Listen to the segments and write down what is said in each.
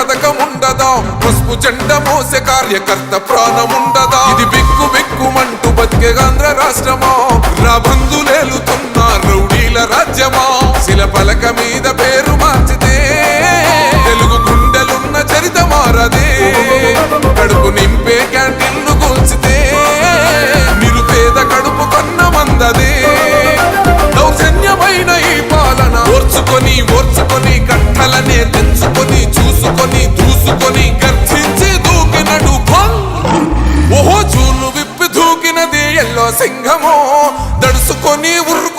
పథకం ఉండదా? పసుపు జెండ మోసే కార్యకర్త ప్రాణం ఉండదా? ఇది బిక్కు బిక్కుమంటూ బతికే ఆంధ్ర రాష్ట్రమా?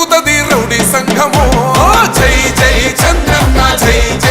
దడుసుకొని ఉరుకుతది రౌడీ సంఘము. జై జై చంద్రన్న జై జై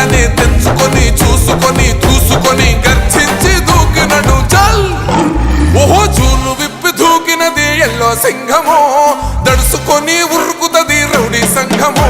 తనే తెచ్చుకొని చూసుకొని చూసుకొని గర్జించి దూకినడు చల్ ఓహో చూలు విప్పి దూకినది ఎల్లో సింహము. దడుసుకొని ఉరుకుతది రౌడీ సంఘము.